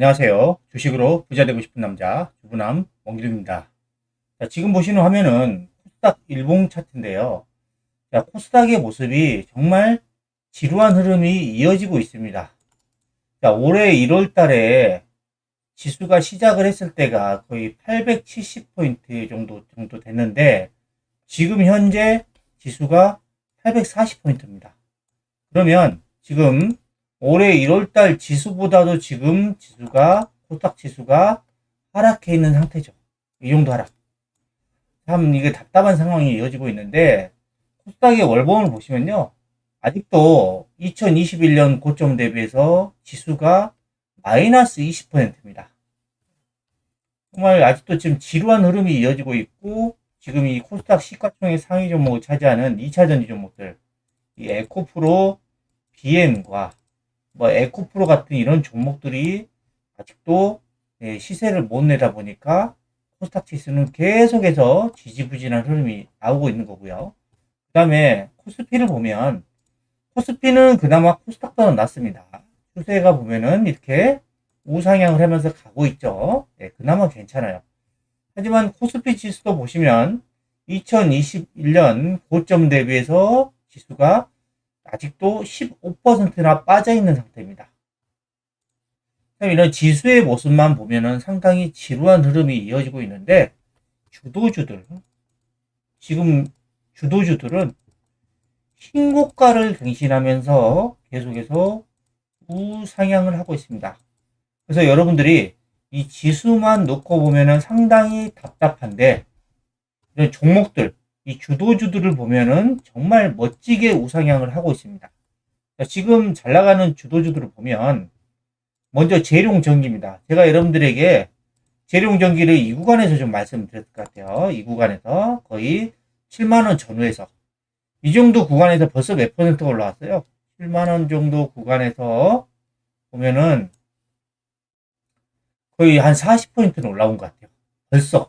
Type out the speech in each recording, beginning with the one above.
안녕하세요. 주식으로 부자 되고 싶은 남자 주부남 원기룡입니다. 자, 지금 보시는 화면은 코스닥 일봉 차트인데요. 자, 코스닥의 모습이 정말 지루한 흐름이 이어지고 있습니다. 자, 올해 1월 달에 지수가 시작을 했을 때가 거의 870포인트 정도, 정도 됐는데, 지금 현재 지수가 840포인트입니다. 그러면 지금 올해 1월달 지수보다도 지금 지수가 코스닥 지수가 하락해 있는 상태죠. 이 정도 하락. 참 이게 답답한 상황이 이어지고 있는데 코스닥의 월봉을 보시면요. 아직도 2021년 고점 대비해서 지수가 마이너스 20%입니다. 정말 아직도 지금 지루한 흐름이 이어지고 있고 지금 이 코스닥 시가총액 상위 종목을 차지하는 2차 전지 종목들 이 에코프로 BM과 뭐 에코프로 같은 이런 종목들이 아직도 예, 시세를 못 내다 보니까 코스닥 지수는 계속해서 지지부진한 흐름이 나오고 있는 거고요. 그 다음에 코스피를 보면 코스피는 그나마 코스닥보다 낫습니다. 추세가 보면은 이렇게 우상향을 하면서 가고 있죠. 예, 그나마 괜찮아요. 하지만 코스피 지수도 보시면 2021년 고점 대비해서 지수가 아직도 15%나 빠져 있는 상태입니다. 이런 지수의 모습만 보면은 상당히 지루한 흐름이 이어지고 있는데 주도주들 지금 주도주들은 신고가를 갱신하면서 계속해서 우상향을 하고 있습니다. 그래서 여러분들이 이 지수만 놓고 보면은 상당히 답답한데 이런 종목들 이 주도주들을 보면은 정말 멋지게 우상향을 하고 있습니다. 지금 잘 나가는 주도주들을 보면 먼저 재룡전기입니다. 제가 여러분들에게 재룡전기를 이 구간에서 좀 말씀드렸을 것 같아요. 이 구간에서 거의 7만원 전후에서 이 정도 구간에서 벌써 몇 퍼센트가 올라왔어요. 7만원 정도 구간에서 보면은 거의 한 40포인트는 올라온 것 같아요. 벌써.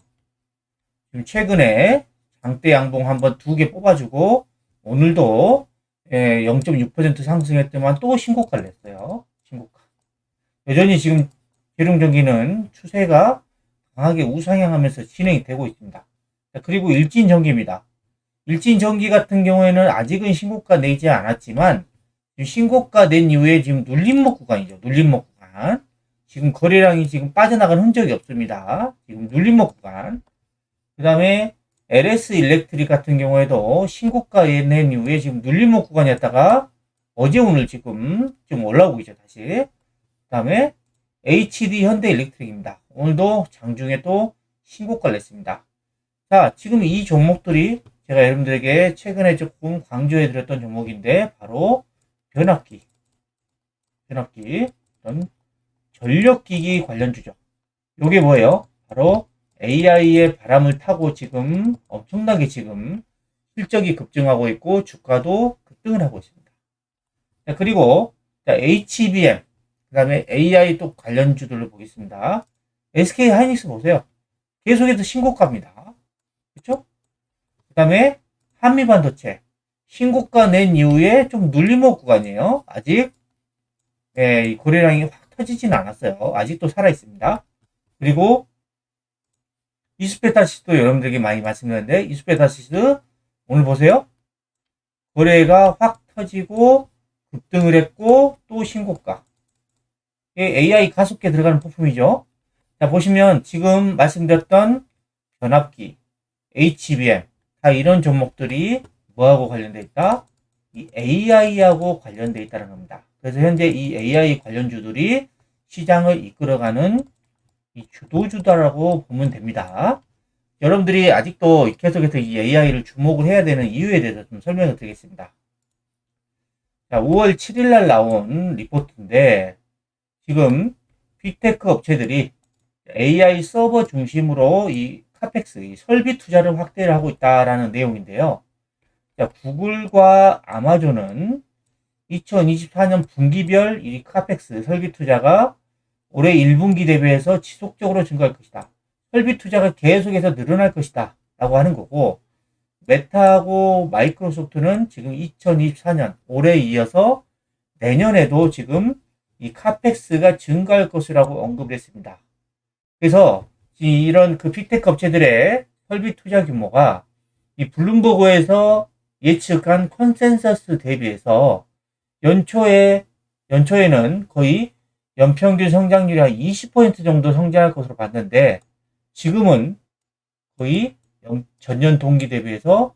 지금 최근에 장대 양봉 한번 두 개 뽑아주고 오늘도 0.6% 예, 상승했더만 또 신고가를 냈어요. 신고가. 여전히 지금 재룡전기는 추세가 강하게 우상향하면서 진행이 되고 있습니다. 그리고 일진전기입니다. 일진전기 같은 경우에는 아직은 신고가 내지 않았지만 신고가 낸 이후에 지금 눌림목 구간이죠. 눌림목 구간. 지금 거래량이 지금 빠져나간 흔적이 없습니다. 지금 눌림목 구간. 그 다음에 LS 일렉트릭 같은 경우에도 신고가 낸 이후에 지금 눌림목 구간이었다가 어제 오늘 지금 좀 올라오고 있죠 다시. 그 다음에 HD 현대 일렉트릭입니다. 오늘도 장중에 또 신고가를 냈습니다. 자 지금 이 종목들이 제가 여러분들에게 최근에 조금 강조해 드렸던 종목인데 바로 변압기. 변압기. 전력기기 관련주죠. 요게 뭐예요? 바로 AI의 바람을 타고 지금 엄청나게 지금 실적이 급증하고 있고 주가도 급등을 하고 있습니다. 자, 그리고 자, HBM 그 다음에 AI 또 관련주들을 보겠습니다. SK 하이닉스 보세요. 계속해서 신고가입니다. 그렇죠? 그 다음에 한미반도체 신고가 낸 이후에 좀 눌림목 구간이에요. 아직 예, 거래량이 확 터지진 않았어요. 아직도 살아 있습니다. 그리고 이스페타시도 여러분들에게 많이 말씀드렸는데 이스페타시스 오늘 보세요. 거래가 확 터지고 급등을 했고 또 신고가. AI 가속계 들어가는 부품이죠. 자 보시면 지금 말씀드렸던 변압기, HBM 다 이런 종목들이 뭐하고 관련돼 있다? 이 AI하고 관련돼 있다는 겁니다. 그래서 현재 이 AI 관련주들이 시장을 이끌어가는 이 주도주다라고 보면 됩니다. 여러분들이 아직도 계속해서 이 AI를 주목을 해야 되는 이유에 대해서 좀 설명을 드리겠습니다. 자, 5월 7일 날 나온 리포트인데 지금 빅테크 업체들이 AI 서버 중심으로 이 카펙스, 이 설비 투자를 확대를 하고 있다라는 내용인데요. 자, 구글과 아마존은 2024년 분기별 이 카펙스 설비 투자가 올해 1분기 대비해서 지속적으로 증가할 것이다. 설비 투자가 계속해서 늘어날 것이다. 라고 하는 거고, 메타하고 마이크로소프트는 지금 2024년 올해 이어서 내년에도 지금 이 카펙스가 증가할 것이라고 언급을 했습니다. 그래서 이런 그 빅테크 업체들의 설비 투자 규모가 이 블룸버그에서 예측한 컨센서스 대비해서 연초에 연초에는 거의 연평균 성장률이 한 20% 정도 성장할 것으로 봤는데 지금은 거의 전년 동기 대비해서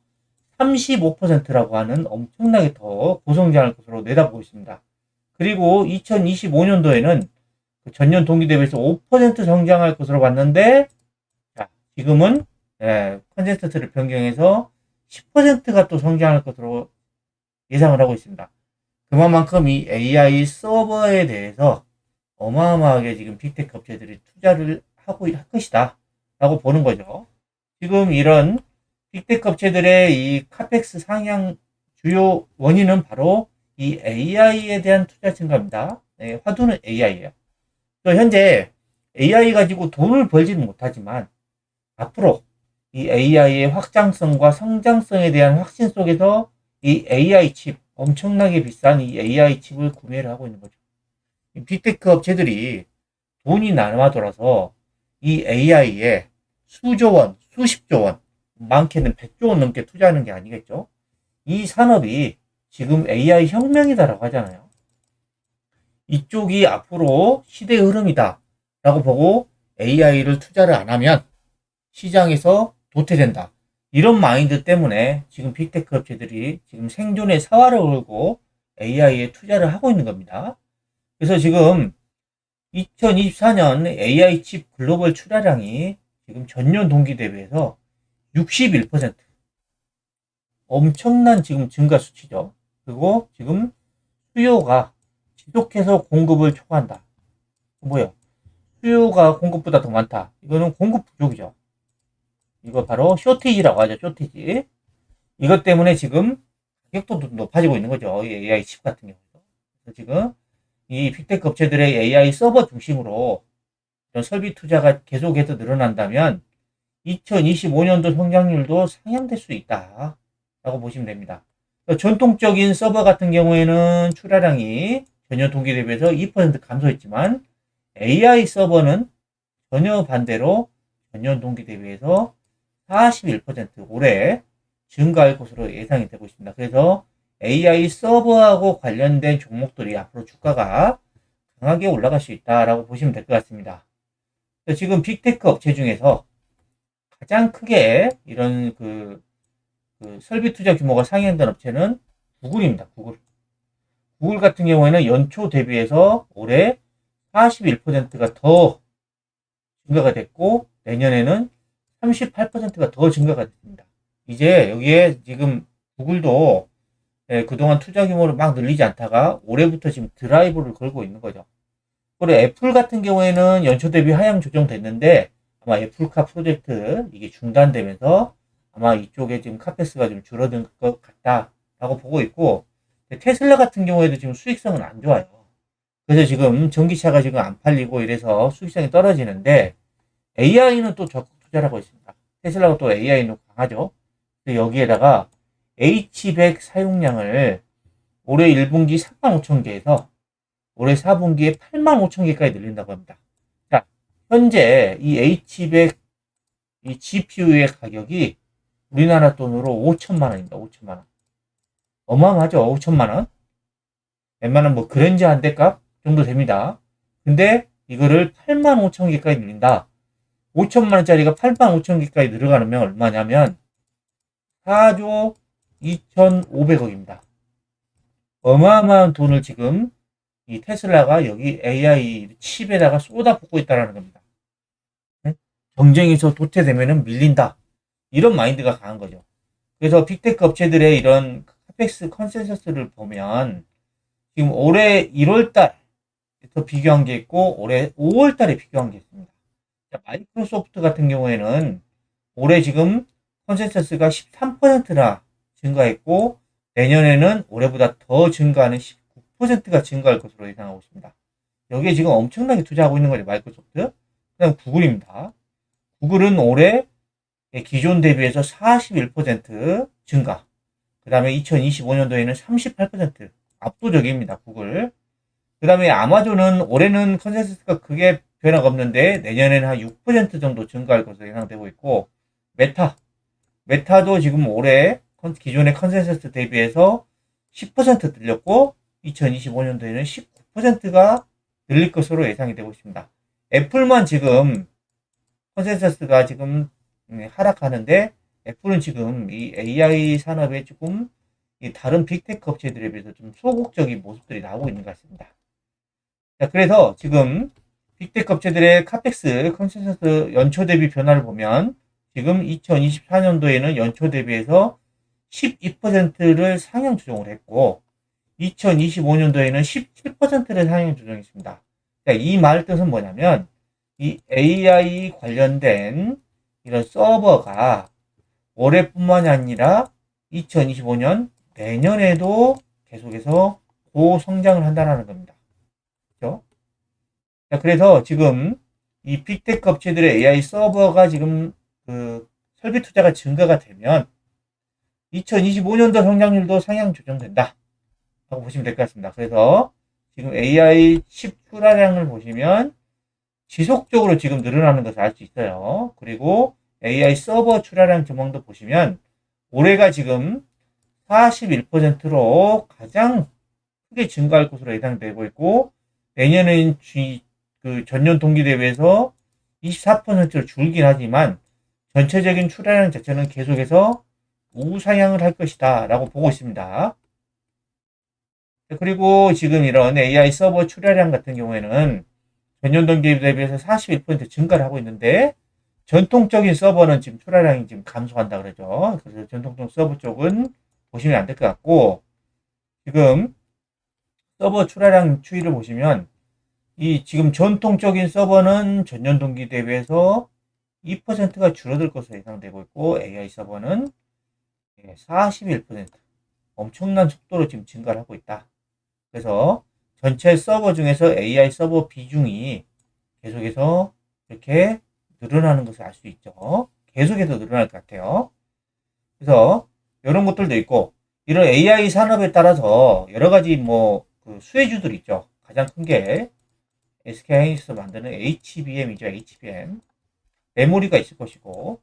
35%라고 하는 엄청나게 더 고성장할 것으로 내다보고 있습니다. 그리고 2025년도에는 그 전년 동기 대비해서 5% 성장할 것으로 봤는데 자, 지금은 예, 컨센서스를 변경해서 10%가 또 성장할 것으로 예상을 하고 있습니다. 그만큼 이 AI 서버에 대해서 어마어마하게 지금 빅테크 업체들이 투자를 하고 할 것이다. 라고 보는 거죠. 지금 이런 빅테크 업체들의 이 카펙스 상향 주요 원인은 바로 이 AI에 대한 투자 증가입니다. 네, 화두는 AI예요. 또 현재 AI 가지고 돈을 벌지는 못하지만 앞으로 이 AI의 확장성과 성장성에 대한 확신 속에서 이 AI 칩 엄청나게 비싼 이 AI 칩을 구매를 하고 있는 거죠. 빅테크 업체들이 돈이 남아 돌아서 이 AI에 수조 원, 수십조 원, 많게는 100조 원 넘게 투자하는 게 아니겠죠. 이 산업이 지금 AI 혁명이다라고 하잖아요. 이쪽이 앞으로 시대의 흐름이다 라고 보고 AI를 투자를 안 하면 시장에서 도태된다. 이런 마인드 때문에 지금 빅테크 업체들이 지금 생존의 사활을 걸고 AI에 투자를 하고 있는 겁니다. 그래서 지금 2024년 AI 칩 글로벌 출하량이 지금 전년 동기 대비해서 61% 엄청난 지금 증가 수치죠. 그리고 지금 수요가 지속해서 공급을 초과한다. 뭐예요? 수요가 공급보다 더 많다. 이거는 공급 부족이죠. 이거 바로 쇼티지라고 하죠. 쇼티지. 이것 때문에 지금 가격도 높아지고 있는 거죠. AI 칩 같은 경우도. 지금 이 빅테크 업체들의 AI 서버 중심으로 설비 투자가 계속해서 늘어난다면 2025년도 성장률도 상향될 수 있다. 라고 보시면 됩니다. 전통적인 서버 같은 경우에는 출하량이 전년 동기 대비해서 2% 감소했지만 AI 서버는 전혀 반대로 전년 동기 대비해서 41% 올해 증가할 것으로 예상이 되고 있습니다. 그래서 AI 서버하고 관련된 종목들이 앞으로 주가가 강하게 올라갈 수 있다라고 보시면 될 것 같습니다. 지금 빅테크 업체 중에서 가장 크게 이런 그, 그 설비 투자 규모가 상향된 업체는 구글입니다. 구글. 구글 같은 경우에는 연초 대비해서 올해 41%가 더 증가가 됐고 내년에는 38%가 더 증가가 됐습니다. 이제 여기에 지금 구글도 예, 그동안 투자 규모를 막 늘리지 않다가 올해부터 지금 드라이브를 걸고 있는 거죠. 그리고 애플 같은 경우에는 연초 대비 하향 조정됐는데 아마 애플카 프로젝트 이게 중단되면서 아마 이쪽에 지금 카페스가 좀 줄어든 것 같다라고 보고 있고 테슬라 같은 경우에도 지금 수익성은 안 좋아요. 그래서 지금 전기차가 지금 안 팔리고 이래서 수익성이 떨어지는데 AI는 또 적극 투자를 하고 있습니다. 테슬라가 또 AI는 강하죠. 여기에다가 H100 사용량을 올해 1분기 3만 5천 개에서 올해 4분기에 8만 5천 개까지 늘린다고 합니다. 자, 현재 이 H100 이 GPU의 가격이 우리나라 돈으로 5천만 원입니다. 5천만 원. 어마어마하죠. 5천만 원. 웬만한 뭐 그랜저 한 대 값 정도 됩니다. 근데 이거를 8만 5천 개까지 늘린다. 5천만 원짜리가 8만 5천 개까지 늘어가면 얼마냐면 4조 2,500억입니다. 어마어마한 돈을 지금 이 테슬라가 여기 AI 칩에다가 쏟아붓고 있다는 겁니다. 네? 경쟁에서 도태되면 밀린다. 이런 마인드가 강한 거죠. 그래서 빅테크 업체들의 이런 카펙스 컨센서스를 보면 지금 올해 1월달부터 비교한 게 있고 올해 5월달에 비교한 게 있습니다. 마이크로소프트 같은 경우에는 올해 지금 컨센서스가 13%나 증가했고 내년에는 올해보다 더 증가하는 19%가 증가할 것으로 예상하고 있습니다. 여기에 지금 엄청나게 투자하고 있는 거죠. 마이크로소프트. 그다음 구글입니다. 구글은 올해 기존 대비해서 41% 증가. 그 다음에 2025년도에는 38% 압도적입니다. 구글. 그 다음에 아마존은 올해는 컨센서스가 크게 변화가 없는데 내년에는 한 6% 정도 증가할 것으로 예상되고 있고 메타 메타도 지금 올해 컨- 기존의 컨센서스 대비해서 10% 늘렸고 2025년도에는 19%가 늘릴 것으로 예상이 되고 있습니다. 애플만 지금 컨센서스가 지금 음, 하락하는데 애플은 지금 이 AI 산업에 조금 이 다른 빅테크 업체들에 비해서 좀 소극적인 모습들이 나오고 있는 것 같습니다. 자, 그래서 지금 빅테크 업체들의 카펙스 컨센서스 연초 대비 변화를 보면 지금 2024년도에는 연초 대비해서 12%를 상향 조정을 했고 2025년도에는 17%를 상향 조정했습니다. 이 말 뜻은 뭐냐면 이 AI 관련된 이런 서버가 올해뿐만이 아니라 2025년 내년에도 계속해서 고성장을 한다는 겁니다. 그렇죠? 자, 그래서 지금 이 빅테크 업체들의 AI 서버가 지금 그 설비 투자가 증가가 되면 2025년도 성장률도 상향 조정된다. 라고 보시면 될 것 같습니다. 그래서 지금 AI 칩 출하량을 보시면 지속적으로 지금 늘어나는 것을 알 수 있어요. 그리고 AI 서버 출하량 전망도 보시면 올해가 지금 41%로 가장 크게 증가할 것으로 예상되고 있고 내년은 쥐- 그 전년 동기 대비해서 24%로 줄긴 하지만 전체적인 출하량 자체는 계속해서 우상향을 할 것이다 라고 보고 있습니다. 그리고 지금 이런 AI 서버 출하량 같은 경우에는 전년 동기 대비해서 41% 증가를 하고 있는데 전통적인 서버는 지금 출하량이 지금 감소한다 그러죠. 그래서 전통적 서버 쪽은 보시면 안 될 것 같고 지금 서버 출하량 추이를 보시면 이 지금 전통적인 서버는 전년 동기 대비해서 2%가 줄어들 것으로 예상되고 있고 AI 서버는 41% 엄청난 속도로 지금 증가를 하고 있다. 그래서 전체 서버 중에서 AI 서버 비중이 계속해서 이렇게 늘어나는 것을 알 수 있죠. 계속해서 늘어날 것 같아요. 그래서 이런 것들도 있고 이런 AI 산업에 따라서 여러 가지 뭐 그 수혜주들 있죠. 가장 큰 게 SK 하이닉스 만드는 HBM이죠. HBM 메모리가 있을 것이고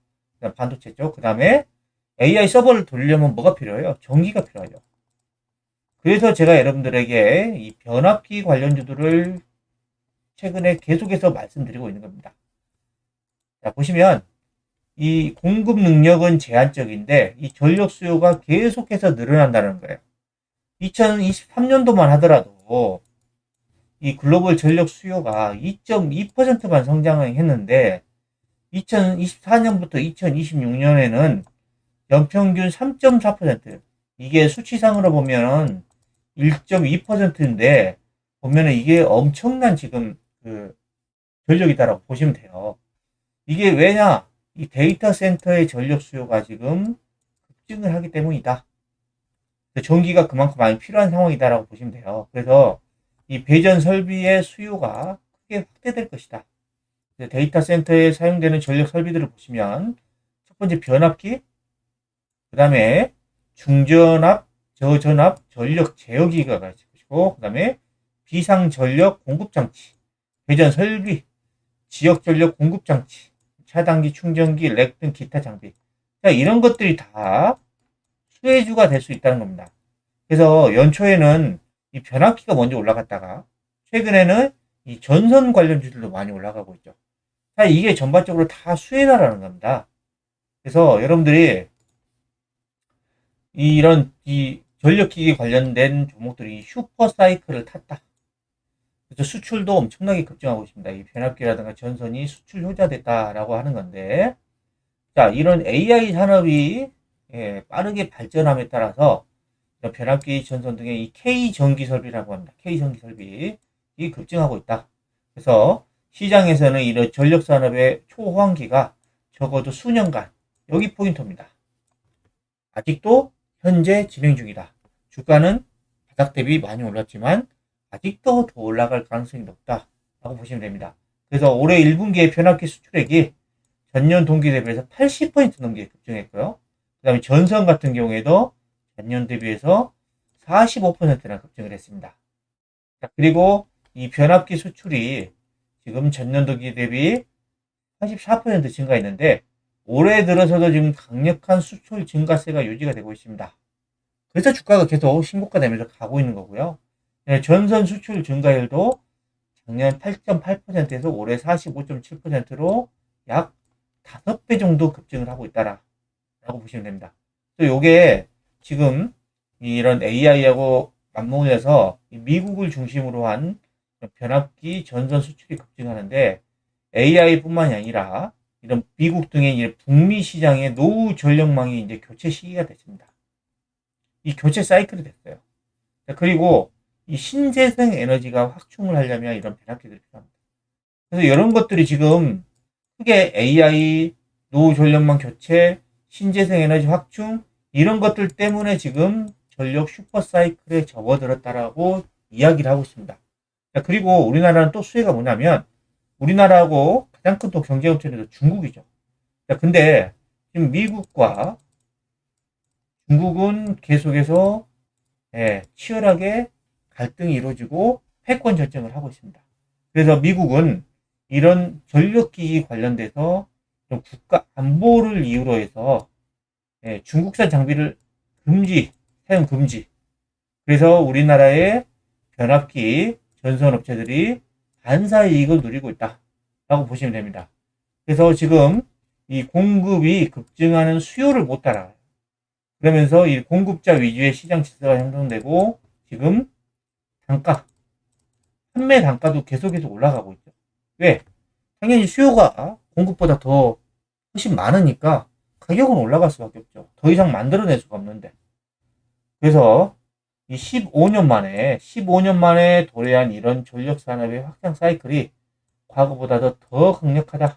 반도체죠. 그 다음에 AI 서버를 돌리려면 뭐가 필요해요? 전기가 필요하죠. 그래서 제가 여러분들에게 이 변압기 관련주들을 최근에 계속해서 말씀드리고 있는 겁니다. 자, 보시면 이 공급 능력은 제한적인데 이 전력 수요가 계속해서 늘어난다는 거예요. 2023년도만 하더라도 이 글로벌 전력 수요가 2.2%만 성장했는데 2024년부터 2026년에는 연평균 3.4% 이게 수치상으로 보면 1.2%인데 보면은 이게 엄청난 지금 그 전력이다라고 보시면 돼요. 이게 왜냐? 이 데이터 센터의 전력 수요가 지금 급증을 하기 때문이다. 전기가 그만큼 많이 필요한 상황이다라고 보시면 돼요. 그래서 이 배전 설비의 수요가 크게 확대될 것이다. 데이터 센터에 사용되는 전력 설비들을 보시면 첫 번째 변압기, 그 다음에 중전압, 저전압, 전력 제어기가 있을 것이고, 그 다음에 비상 전력 공급 장치, 배전 설비, 지역 전력 공급 장치, 차단기, 충전기, 렉 등 기타 장비. 자, 이런 것들이 다 수혜주가 될 수 있다는 겁니다. 그래서 연초에는 이 변압기가 먼저 올라갔다가 최근에는 이 전선 관련주들도 많이 올라가고 있죠. 자, 이게 전반적으로 다 수혜다라는 겁니다. 그래서 여러분들이 이런 이 전력기기 관련된 종목들이 슈퍼 사이클을 탔다. 그래서 수출도 엄청나게 급증하고 있습니다. 이 변압기라든가 전선이 수출 효자됐다라고 하는 건데, 자 이런 AI 산업이 예, 빠르게 발전함에 따라서 변압기 전선 등의 이 K 전기 설비라고 합니다. K 전기 설비 이 급증하고 있다. 그래서 시장에서는 이런 전력 산업의 초호황기가 적어도 수년간 여기 포인트입니다. 아직도 현재 진행 중이다. 주가는 바닥 대비 많이 올랐지만 아직도 더 올라갈 가능성이 높다 라고 보시면 됩니다. 그래서 올해 1분기의 변압기 수출액이 전년 동기 대비해서 80% 넘게 급증했고요. 그 다음에 전선 같은 경우에도 전년 대비해서 45%나 급증을 했습니다. 자, 그리고 이 변압기 수출이 지금 전년도기 대비 84% 증가했는데 올해 들어서도 지금 강력한 수출 증가세가 유지가 되고 있습니다. 그래서 주가가 계속 신고가 되면서 가고 있는 거고요. 네, 전선 수출 증가율도 작년 8.8%에서 올해 45.7%로 약 5배 정도 급증을 하고 있다라고 보시면 됩니다. 또 요게 지금 이런 AI하고 맞물려서 미국을 중심으로 한 변압기 전선 수출이 급증하는데 AI뿐만이 아니라 이런 미국 등의 이제 북미 시장의 노후 전력망이 이제 교체 시기가 됐습니다. 이 교체 사이클이 됐어요. 그리고 이 신재생 에너지가 확충을 하려면 이런 변압기들이 필요합니다. 그래서 이런 것들이 지금 크게 AI, 노후 전력망 교체, 신재생 에너지 확충 이런 것들 때문에 지금 전력 슈퍼 사이클에 접어들었다라고 이야기를 하고 있습니다. 그리고 우리나라는 또 수혜가 뭐냐면 우리나라하고 가장 큰 또 경제업체는 중국이죠. 근데 지금 미국과 중국은 계속해서 예, 치열하게 갈등이 이루어지고 패권 전쟁을 하고 있습니다. 그래서 미국은 이런 전력기기 관련돼서 좀 국가 안보를 이유로 해서 예, 중국산 장비를 금지, 사용 금지. 그래서 우리나라의 변압기 전선 업체들이 반사 이익을 누리고 있다 라고 보시면 됩니다. 그래서 지금 이 공급이 급증하는 수요를 못 따라가요. 그러면서 이 공급자 위주의 시장 질서가 형성되고 지금 단가, 판매 단가도 계속 해서 올라가고 있죠. 왜? 당연히 수요가 공급보다 더 훨씬 많으니까 가격은 올라갈 수밖에 없죠. 더 이상 만들어낼 수가 없는데. 그래서 이 15년 만에, 15년 만에 도래한 이런 전력 산업의 확장 사이클이 과거보다도 더 강력하다.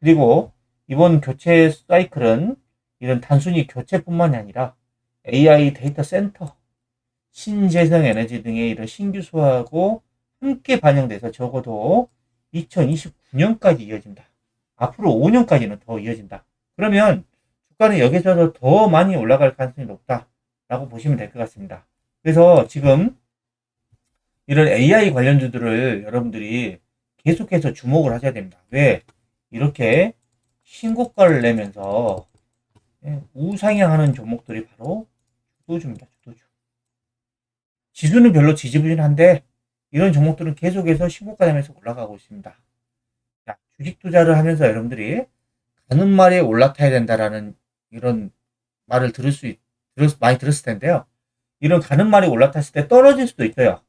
그리고 이번 교체 사이클은 이런 단순히 교체뿐만이 아니라 AI 데이터 센터, 신재생 에너지 등의 이런 신규 수하고 함께 반영돼서 적어도 2029년까지 이어진다. 앞으로 5년까지는 더 이어진다. 그러면 주가는 여기서도 더 많이 올라갈 가능성이 높다 라고 보시면 될 것 같습니다. 그래서 지금 이런 AI 관련주들을 여러분들이 계속해서 주목을 하셔야 됩니다. 왜? 이렇게 신고가를 내면서 예, 우상향하는 종목들이 바로 주도주입니다. 주도주. 지수는 별로 지지부진한데 이런 종목들은 계속해서 신고가 되면서 올라가고 있습니다. 자, 주식 투자를 하면서 여러분들이 가는 말에 올라타야 된다라는 이런 말을 들을 수 있, 들을, 많이 들었을 텐데요. 이런 가는 말이 올라탔을 때 떨어질 수도 있어요.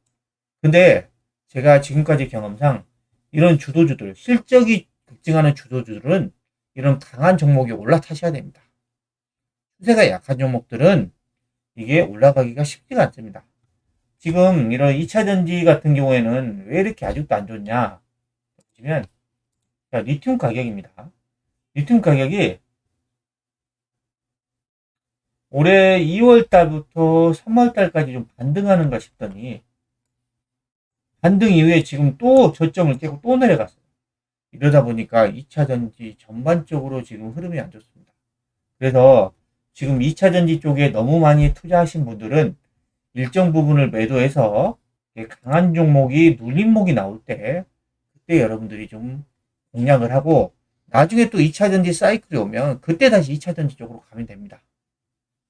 근데 제가 지금까지 경험상 이런 주도주들, 실적이 급증하는 주도주들은 이런 강한 종목이 올라타셔야 됩니다. 추세가 약한 종목들은 이게 올라가기가 쉽지가 않습니다. 지금 이런 2차 전지 같은 경우에는 왜 이렇게 아직도 안 좋냐? 보시면 자, 리튬 가격입니다. 리튬 가격이 올해 2월 달부터 3월 달까지 좀 반등하는가 싶더니 반등 이후에 지금 또 저점을 깨고 또 내려갔어요. 이러다 보니까 2차 전지 전반적으로 지금 흐름이 안 좋습니다. 그래서 지금 2차 전지 쪽에 너무 많이 투자하신 분들은 일정 부분을 매도해서 강한 종목이 눌림목이 나올 때 그때 여러분들이 좀 공략을 하고 나중에 또 2차 전지 사이클이 오면 그때 다시 2차 전지 쪽으로 가면 됩니다.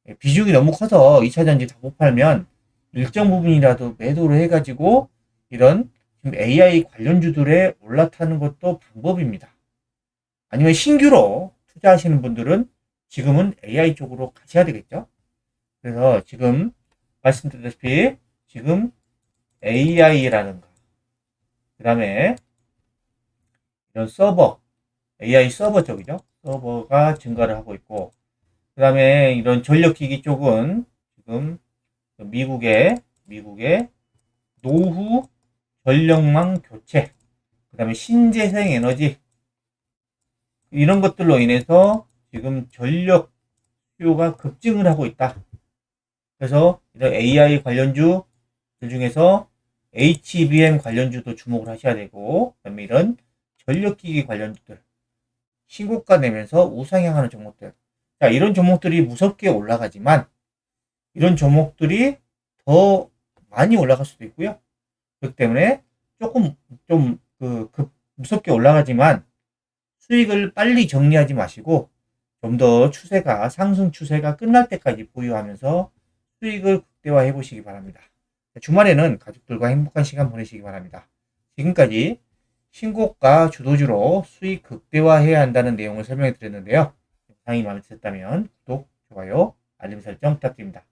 예, 비중이 너무 커서 2차 전지 다 못 팔면 일정 부분이라도 매도를 해가지고 이런 AI 관련주들에 올라타는 것도 방법입니다. 아니면 신규로 투자하시는 분들은 지금은 AI 쪽으로 가셔야 되겠죠. 그래서 지금 말씀드렸다시피 지금 AI라든가 그 다음에 이런 서버 AI 서버 쪽이죠. 서버가 증가를 하고 있고 그 다음에 이런 전력기기 쪽은 지금 미국의 미국의 노후 전력망 교체 그 다음에 신재생 에너지 이런 것들로 인해서 지금 전력 수요가 급증을 하고 있다. 그래서 이런 AI 관련주들 중에서 HBM 관련주도 주목을 하셔야 되고, 그다음에 이런 전력기기 관련주들 신고가 내면서 우상향하는 종목들. 자, 이런 종목들이 무섭게 올라가지만 이런 종목들이 더 많이 올라갈 수도 있고요. 그렇기 때문에 조금 좀 그, 급 무섭게 올라가지만 수익을 빨리 정리하지 마시고 좀 더 추세가 상승 추세가 끝날 때까지 보유하면서 수익을 극대화해 보시기 바랍니다. 주말에는 가족들과 행복한 시간 보내시기 바랍니다. 지금까지 신고가 주도주로 수익 극대화해야 한다는 내용을 설명해 드렸는데요. 영상이 마음에 드셨다면 구독, 좋아요, 알림 설정 부탁드립니다.